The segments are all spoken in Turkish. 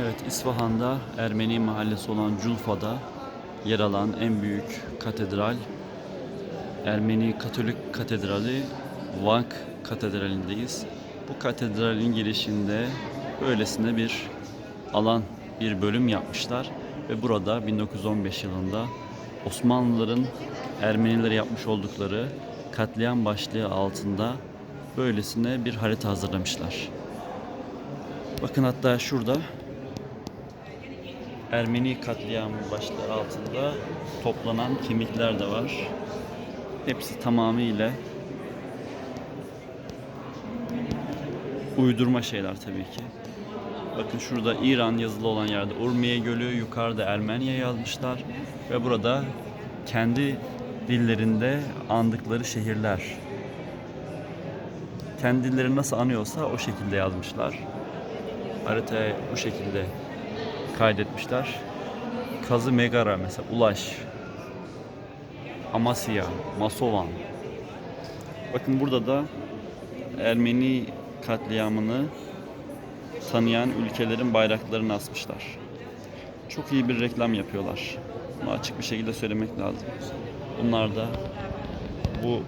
Evet, İsfahan'da Ermeni mahallesi olan Culfa'da yer alan en büyük katedral Ermeni Katolik Katedrali Vank Katedrali'ndeyiz. Bu katedralin girişinde böylesine bir alan, bir bölüm yapmışlar ve burada 1915 yılında Osmanlıların Ermenilere yapmış oldukları katliam başlığı altında böylesine bir harita hazırlamışlar. Bakın hatta şurada Ermeni katliamı başlığı altında toplanan kemikler de var. Hepsi tamamıyla uydurma şeyler tabii ki. Bakın şurada İran yazılı olan yerde Urmiye Gölü, yukarıda Ermeniye yazmışlar ve burada kendi dillerinde andıkları şehirler. Kendi dilleri nasıl anıyorsa o şekilde yazmışlar. Haritaya bu şekilde kaydetmişler. Kazı Megara mesela Ulaş, Amasya, Masovan. Bakın burada da Ermeni katliamını tanıyan ülkelerin bayraklarını asmışlar. Çok iyi bir reklam yapıyorlar. Bunu açık bir şekilde söylemek lazım. Bunlar da bu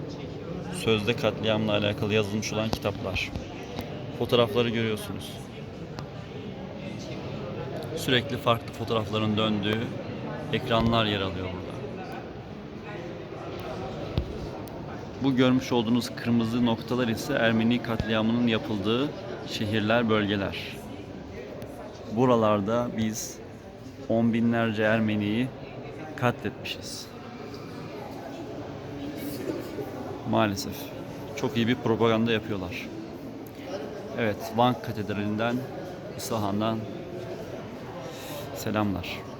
sözde katliamla alakalı yazılmış olan kitaplar. Fotoğrafları görüyorsunuz. Sürekli farklı fotoğrafların döndüğü ekranlar yer alıyor burada. Bu görmüş olduğunuz kırmızı noktalar ise Ermeni katliamının yapıldığı şehirler, bölgeler. Buralarda biz on binlerce Ermeniyi katletmişiz. Maalesef. Çok iyi bir propaganda yapıyorlar. Evet, Van Katedrali'nden, İsfahan'dan selamlar.